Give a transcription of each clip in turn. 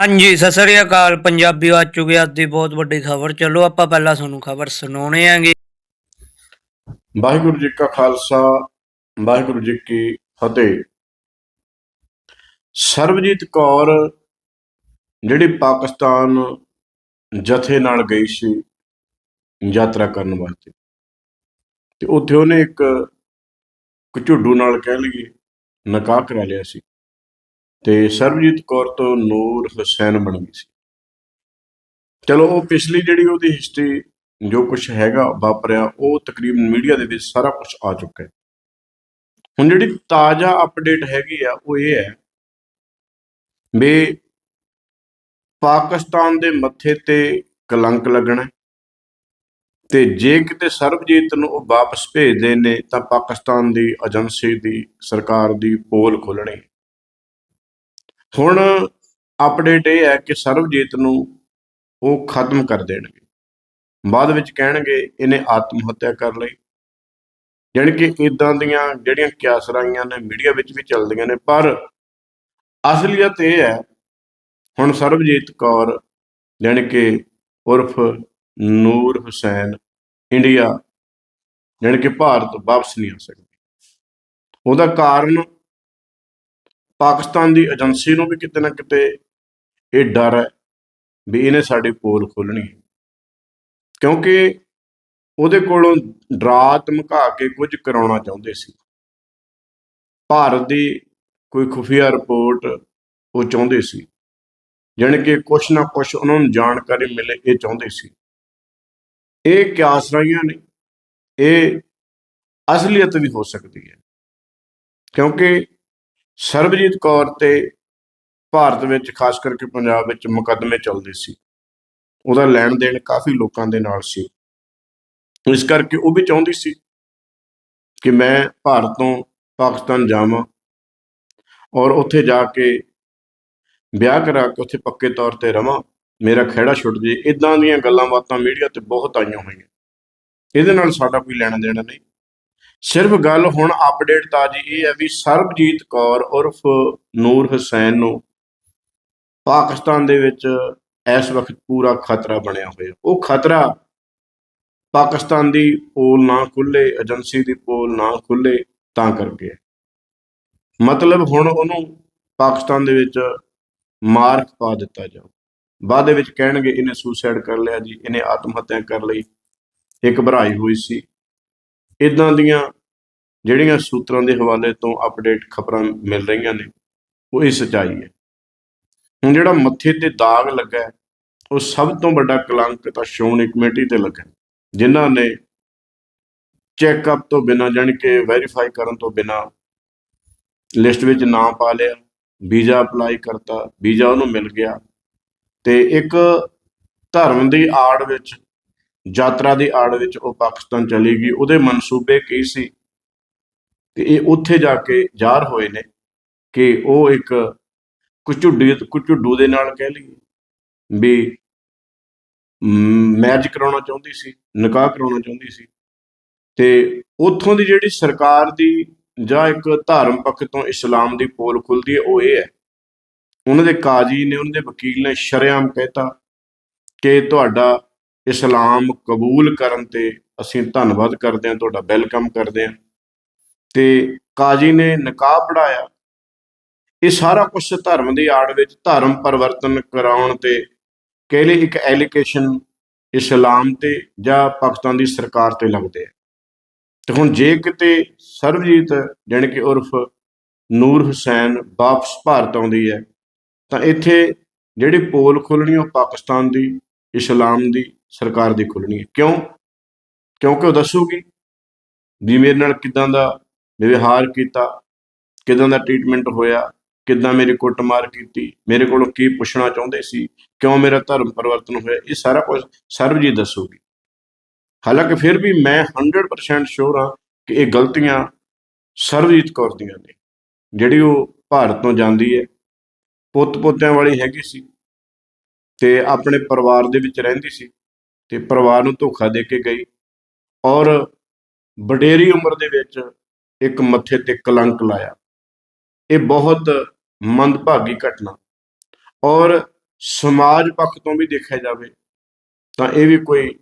ਹਾਂਜੀ, ਸਤਿ ਸ੍ਰੀ ਅਕਾਲ। ਪੰਜਾਬੀ ਆ ਚੁੱਕੇ ਅੱਜ ਦੀ ਬਹੁਤ ਵੱਡੀ ਖਬਰ। ਚਲੋ, ਆਪਾਂ ਪਹਿਲਾਂ ਤੁਹਾਨੂੰ ਖਬਰ ਸੁਣਾਉਣੇ ਆਂਗੇ ਵਾਹਿਗੁਰੂ ਜੀ ਕਾ ਖਾਲਸਾ, ਵਾਹਿਗੁਰੂ ਜੀ ਕੀ ਫਤਿਹ। ਸਰਬਜੀਤ ਕੌਰ, ਜਿਹੜੀ ਪਾਕਿਸਤਾਨ ਜਥੇ ਨਾਲ ਗਈ ਸੀ ਯਾਤਰਾ ਕਰਨ ਵਾਸਤੇ, ਤੇ ਉੱਥੇ ਉਹਨੇ ਇੱਕ ਕਝੁੱਡੂ ਨਾਲ ਕਹਿ ਲਈਏ, ਨਿਕਾਹ ਕਰਾ ਲਿਆ ਸੀ। ਤੇ ਸਰਬਜੀਤ ਕੌਰ ਤੋਂ ਨੂਰ ਹੁਸੈਨ ਬਣ ਗਈ ਸੀ। ਚਲੋ, ਉਹ ਪਿਛਲੀ ਜਿਹੜੀ ਉਹਦੀ ਹਿਸਟਰੀ ਜੋ ਕੁਝ ਹੈਗਾ ਵਾਪਰਿਆ, ਉਹ ਤਕਰੀਬਨ ਮੀਡੀਆ ਦੇ ਵਿੱਚ ਸਾਰਾ ਕੁਝ ਆ ਚੁੱਕਾ ਹੈ। ਹੁਣ ਜਿਹੜੀ ਤਾਜ਼ਾ ਅਪਡੇਟ ਹੈਗੀ ਆ, ਉਹ ਇਹ ਹੈ ਵੀ ਪਾਕਿਸਤਾਨ ਦੇ ਮੱਥੇ ਤੇ ਕਲੰਕ ਲੱਗਣਾ ਤੇ ਜੇ ਕਿਤੇ ਸਰਬਜੀਤ ਨੂੰ ਉਹ ਵਾਪਸ ਭੇਜਦੇ ਨੇ, ਤਾਂ ਪਾਕਿਸਤਾਨ ਦੀ ਏਜੰਸੀ ਦੀ ਸਰਕਾਰ ਦੀ ਪੋਲ ਖੋਲਣੀ ਹੁਣ ਅਪਡੇਟ ਇਹ ਹੈ ਕਿ ਸਰਬਜੀਤ ਨੂੰ ਉਹ ਖਤਮ ਕਰ ਦੇਣਗੇ। ਬਾਅਦ ਵਿੱਚ ਕਹਿਣਗੇ ਇਹਨੇ ਆਤਮ ਹੱਤਿਆ ਕਰ ਲਈ। ਯਾਨੀ ਕਿ ਇਦਾਂ ਦੀਆਂ ਜਿਹੜੀਆਂ ਕਿਆਸਰਾਈਆਂ ਨੇ, ਮੀਡੀਆ ਵਿੱਚ ਵੀ ਚੱਲਦੀਆਂ ਨੇ, ਪਰ ਅਸਲੀਅਤ ਇਹ ਹੈ, ਹੁਣ ਸਰਬਜੀਤ ਕੌਰ ਯਾਨੀ ਕਿ ਉਰਫ ਨੂਰ ਹੁਸੈਨ, ਇੰਡੀਆ ਯਾਨੀ ਕਿ ਭਾਰਤ ਵਾਪਸ ਨਹੀਂ ਆ ਸਕਦੀ। ਉਹਦਾ ਕਾਰਨ ਪਾਕਿਸਤਾਨ ਦੀ ਏਜੰਸੀ ਨੂੰ ਵੀ ਕਿਤੇ ਨਾ ਕਿਤੇ ਇਹ ਡਰ ਹੈ ਵੀ ਇਹਨੇ ਸਾਡੀ ਪੋਲ ਖੋਲਣੀ ਹੈ। ਕਿਉਂਕਿ ਉਹਦੇ ਕੋਲੋਂ ਡਰਾ ਧਮਕਾ ਕੇ ਕੁਝ ਕਰਾਉਣਾ ਚਾਹੁੰਦੇ ਸੀ। ਭਾਰਤ ਦੀ ਕੋਈ ਖੁਫੀਆ ਰਿਪੋਰਟ ਉਹ ਚਾਹੁੰਦੇ ਸੀ। ਜਾਣੀ ਕਿ ਕੁਛ ਨਾ ਕੁਛ ਉਹਨਾਂ ਨੂੰ ਜਾਣਕਾਰੀ ਮਿਲੇ, ਇਹ ਚਾਹੁੰਦੇ ਸੀ। ਇਹ ਕਿਆਸਰਾਈਆਂ ਨੇ, ਇਹ ਅਸਲੀਅਤ ਵੀ ਹੋ ਸਕਦੀ ਹੈ। ਕਿਉਂਕਿ ਸਰਬਜੀਤ ਕੌਰ ਤੇ ਭਾਰਤ ਵਿੱਚ, ਖਾਸ ਕਰਕੇ ਪੰਜਾਬ ਵਿੱਚ ਮੁਕੱਦਮੇ ਚੱਲਦੇ ਸੀ। ਉਹਦਾ ਲੈਣ ਦੇਣ ਕਾਫੀ ਲੋਕਾਂ ਦੇ ਨਾਲ ਸੀ। ਇਸ ਕਰਕੇ ਉਹ ਵੀ ਚਾਹੁੰਦੀ ਸੀ ਕਿ ਮੈਂ ਭਾਰਤ ਤੋਂ ਪਾਕਿਸਤਾਨ ਜਾਵਾਂ ਔਰ ਉੱਥੇ ਜਾ ਕੇ ਵਿਆਹ ਕਰਾ ਕੇ ਉੱਥੇ ਪੱਕੇ ਤੌਰ ਤੇ ਰਵਾਂ। ਮੇਰਾ ਖਹਿੜਾ ਛੁੱਟ ਜੇ ਇਦਾਂ ਦੀਆਂ ਗੱਲਾਂ ਬਾਤਾਂ ਮੀਡੀਆ ਤੇ ਬਹੁਤ ਆਈਆਂ ਹੋਈਆਂ। ਇਹਦੇ ਨਾਲ ਸਾਡਾ ਕੋਈ ਲੈਣਾ ਦੇਣਾ ਨਹੀਂ। ਸਿਰਫ ਗੱਲ ਹੁਣ ਅਪਡੇਟ ਤਾਜੀ ਇਹ ਹੈ ਵੀ ਸਰਬਜੀਤ ਕੌਰ ਉਰਫ ਨੂਰ ਹੁਸੈਨ ਨੂੰ ਪਾਕਿਸਤਾਨ ਦੇ ਵਿੱਚ ਇਸ ਵਕਤ ਪੂਰਾ ਖਤਰਾ ਬਣਿਆ ਹੋਇਆ। ਉਹ ਖਤਰਾ ਪਾਕਿਸਤਾਨ ਦੀ ਪੋਲ ਨਾ ਖੁੱਲੇ, ਏਜੰਸੀ ਦੀ ਪੋਲ ਨਾ ਖੁੱਲੇ ਤਾਂ ਕਰਕੇ ਮਤਲਬ ਹੁਣ ਉਹਨੂੰ ਪਾਕਿਸਤਾਨ ਦੇ ਵਿੱਚ ਮਾਰਕ ਪਾ ਦਿੱਤਾ ਜਾਊ। ਬਾਅਦ ਦੇ ਵਿੱਚ ਕਹਿਣਗੇ ਇਹਨੇ ਸੁਸਾਈਡ ਕਰ ਲਿਆ ਜੀ, ਇਹਨੇ ਆਤਮ ਹੱਤਿਆ ਕਰ ਲਈ। ਇੱਕ ਘਬਰਾਈ ਹੋਈ ਸੀ। ਇਦਾਂ ਦੀਆਂ ਜਿਹੜੀਆਂ ਸੂਤਰਾਂ ਦੇ ਹਵਾਲੇ ਤੋਂ ਅਪਡੇਟ ਖਬਰਾਂ ਮਿਲ ਰਹੀਆਂ ਨੇ ਉਹ ਇਹ ਸਚਾਈ ਹੈ। ਹੁਣ ਜਿਹੜਾ ਮੱਥੇ ਤੇ ਦਾਗ ਲੱਗਾ ਹੈ, ਉਹ ਸਭ ਤੋਂ ਵੱਡਾ ਕਲੰਕ ਤਾਂ ਸ਼੍ਰੋਮਣੀ ਕਮੇਟੀ ਤੇ ਲੱਗਾ ਹੈ, ਜਿਨ੍ਹਾਂ ਨੇ ਚੈੱਕਅਪ ਤੋਂ ਬਿਨਾਂ ਜਾਣੀ ਕਿ ਵੈਰੀਫਾਈ ਕਰਨ ਤੋਂ ਬਿਨਾਂ ਲਿਸਟ ਵਿੱਚ ਨਾਮ ਪਾ ਲਿਆ ਵੀਜ਼ਾ ਅਪਲਾਈ ਕਰਤਾ ਵੀਜ਼ਾ ਉਹਨੂੰ ਮਿਲ ਗਿਆ ਤੇ ਇੱਕ ਧਰਮ ਦੀ ਆੜ ਵਿੱਚ ਯਾਤਰਾ ਦੀ ਆੜ ਵਿੱਚ ਉਹ ਪਾਕਿਸਤਾਨ ਚਲੀ ਗਈ। ਉਹਦੇ ਮਨਸੂਬੇ ਕੀ ਸੀ? ਤੇ ਇਹ ਉੱਥੇ ਜਾ ਕੇ ਜ਼ਾਹਰ ਹੋਏ ਨੇ ਕਿ ਉਹ ਇੱਕ ਕੁਚੁੱਡੀ, ਕੁਚੁੱਡੂ ਦੇ ਨਾਲ ਕਹਿ ਲਈਏ ਵੀ ਮੈਰਿਜ ਕਰਾਉਣਾ ਚਾਹੁੰਦੀ ਸੀ, ਨਿਕਾਹ ਕਰਾਉਣਾ ਚਾਹੁੰਦੀ ਸੀ। ਤੇ ਉੱਥੋਂ ਦੀ ਜਿਹੜੀ ਸਰਕਾਰ ਦੀ ਜਾਂ ਇੱਕ ਧਾਰਮ ਪੱਖ ਤੋਂ ਇਸਲਾਮ ਦੀ ਪੋਲ ਖੁੱਲਦੀ ਹੈ, ਉਹ ਇਹ ਹੈ। ਉਹਨਾਂ ਦੇ ਕਾਜੀ ਨੇ, ਉਹਨਾਂ ਦੇ ਵਕੀਲ ਨੇ ਸ਼ਰੇਆਮ ਕਹਿਤਾ ਕਿ ਤੁਹਾਡਾ ਇਸਲਾਮ ਕਬੂਲ ਕਰਨ ਤੇ ਅਸੀਂ ਧੰਨਵਾਦ ਕਰਦੇ ਹਾਂ, ਤੁਹਾਡਾ ਵੈਲਕਮ ਕਰਦੇ ਹਾਂ। ਤੇ ਕਾਜੀ ਨੇ ਨਿਕਾਹ ਪੜਾਇਆ ਇਹ ਸਾਰਾ ਕੁਝ ਧਰਮ ਦੀ ਆੜ ਵਿੱਚ ਧਰਮ ਪਰਿਵਰਤਨ ਕਰਾਉਣ ਤੇ ਕਹਿ ਲਈ ਇੱਕ ਐਲੀਗੇਸ਼ਨ ਇਸਲਾਮ ਤੇ ਜਾਂ ਪਾਕਿਸਤਾਨ ਦੀ ਸਰਕਾਰ ਤੇ ਲੱਗਦੇ ਆ? ਤੇ ਹੁਣ ਜੇ ਕਿਤੇ ਸਰਬਜੀਤ ਜਾਣੀ ਕਿ ਉਰਫ ਨੂਰ ਹੁਸੈਨ ਵਾਪਸ ਭਾਰਤ ਆਉਂਦੀ ਹੈ, ਤਾਂ ਇੱਥੇ ਜਿਹੜੀ ਪੋਲ ਖੁੱਲਣੀ ਉਹ ਪਾਕਿਸਤਾਨ ਦੀ, ਇਸਲਾਮ ਦੀ ਸਰਕਾਰ ਦੀ ਖੁੱਲਣੀ ਹੈ। ਕਿਉਂ? ਕਿਉਂਕਿ ਉਹ ਦੱਸੂਗੀ ਵੀ ਮੇਰੇ ਨਾਲ ਕਿਦਾਂ ਦਾ ਵਿਵਹਾਰ ਕੀਤਾ, ਕਿਦਾਂ ਦਾ ਟ੍ਰੀਟਮੈਂਟ ਹੋਇਆ, ਕਿਦਾਂ ਮੇਰੀ ਕੁੱਟਮਾਰ ਕੀਤੀ, ਮੇਰੇ ਕੋਲੋਂ ਕੀ ਪੁੱਛਣਾ ਚਾਹੁੰਦੇ ਸੀ, ਕਿਉਂ ਮੇਰਾ ਧਰਮ ਪਰਿਵਰਤਨ ਹੋਇਆ, ਇਹ ਸਾਰਾ ਕੁਝ ਸਰਬਜੀਤ ਦੱਸੂਗੀ। ਹਾਲਾਂਕਿ ਫਿਰ ਵੀ ਮੈਂ 100% ਸ਼ੋਰ ਹਾਂ ਕਿ ਇਹ ਗਲਤੀਆਂ ਸਰਬਜੀਤ ਕੌਰ ਦੀਆਂ ਨੇ। ਜਿਹੜੀ ਉਹ ਭਾਰਤ ਤੋਂ ਜਾਂਦੀ ਹੈ ਪੁੱਤ ਪੋਤਿਆਂ ਵਾਲੀ ਹੈਗੀ ਸੀ ਤੇ ਆਪਣੇ ਪਰਿਵਾਰ ਦੇ ਵਿੱਚ ਰਹਿੰਦੀ ਸੀ। ਤੇ ਪਰਿਵਾਰ ਨੂੰ ਧੋਖਾ ਦੇ ਕੇ ਗਈ ਔਰ ਵਡੇਰੀ ਉਮਰ ਦੇ ਵਿੱਚ ਇੱਕ ਮੱਥੇ ਤੇ ਕਲੰਕ ਲਾਇਆ। ਇਹ ਬਹੁਤ ਮੰਦਭਾਗੀ ਘਟਨਾ। ਔਰ ਸਮਾਜ ਪੱਖ ਤੋਂ ਵੀ ਦੇਖਿਆ ਜਾਵੇ ਤਾਂ ਇਹ ਵੀ ਕੋਈ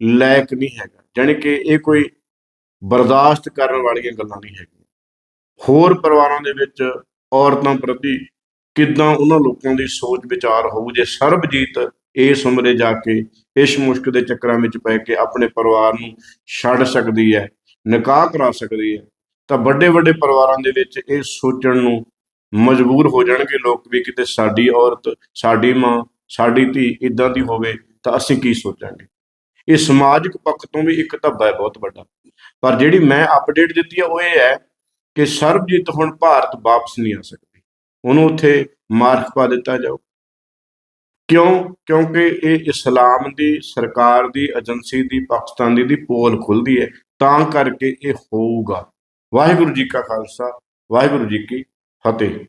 ਲਾਇਕ ਨਹੀਂ ਹੈਗਾ, ਜਾਣੀ ਕਿ ਇਹ ਕੋਈ ਬਰਦਾਸ਼ਤ ਕਰਨ ਵਾਲੀਆਂ ਗੱਲਾਂ ਨਹੀਂ ਹੈਗੀਆਂ। ਹੋਰ ਪਰਿਵਾਰਾਂ ਦੇ ਵਿੱਚ ਔਰਤਾਂ ਪ੍ਰਤੀ ਕਿੱਦਾਂ ਉਹਨਾਂ ਲੋਕਾਂ ਦੀ ਸੋਚ ਵਿਚਾਰ ਹੋਊ ਜੇ ਸਰਬਜੀਤ ਇਸ ਉਮਰੇ ਜਾ ਕੇ ਇਸ ਮੁਸ਼ਕ ਦੇ ਚੱਕਰਾਂ ਵਿੱਚ ਪੈ ਕੇ ਆਪਣੇ ਪਰਿਵਾਰ ਨੂੰ ਛੱਡ ਸਕਦੀ ਹੈ, ਨਿਕਾਹ ਕਰਾ ਸਕਦੀ ਹੈ, ਤਾਂ ਵੱਡੇ ਵੱਡੇ ਪਰਿਵਾਰਾਂ ਦੇ ਵਿੱਚ ਇਹ ਸੋਚਣ ਨੂੰ ਮਜਬੂਰ ਹੋ ਜਾਣਗੇ ਲੋਕ ਵੀ ਕਿਤੇ ਸਾਡੀ ਔਰਤ, ਸਾਡੀ ਮਾਂ, ਸਾਡੀ ਧੀ ਇਦਾਂ ਦੀ ਹੋਵੇ ਤਾਂ ਅਸੀਂ ਕੀ ਸੋਚਾਂਗੇ? ਇਹ ਸਮਾਜਿਕ ਪੱਖ ਤੋਂ ਵੀ ਇੱਕ ਧੱਬਾ ਹੈ ਬਹੁਤ ਵੱਡਾ। ਪਰ ਜਿਹੜੀ ਮੈਂ ਅਪਡੇਟ ਦਿੱਤੀ ਹੈ ਉਹ ਇਹ ਹੈ ਕਿ ਸਰਬਜੀਤ ਹੁਣ ਭਾਰਤ ਵਾਪਸ ਨਹੀਂ ਆ ਸਕਦਾ। ਉਹਨੂੰ ਉੱਥੇ ਮਾਰਕ ਪਾ ਦਿੱਤਾ ਜਾਊ। ਕਿਉਂ? ਕਿਉਂਕਿ ਇਹ ਇਸਲਾਮ ਦੀ ਸਰਕਾਰ ਦੀ, ਏਜੰਸੀ ਦੀ, ਪਾਕਿਸਤਾਨ ਦੀ ਦੀ ਪੋਲ ਖੁੱਲਦੀ ਹੈ। ਤਾਂ ਕਰਕੇ ਇਹ ਹੋਊਗਾ। ਵਾਹਿਗੁਰੂ ਜੀ ਕਾ ਖਾਲਸਾ, ਵਾਹਿਗੁਰੂ ਜੀ ਕੀ ਫਤਿਹ।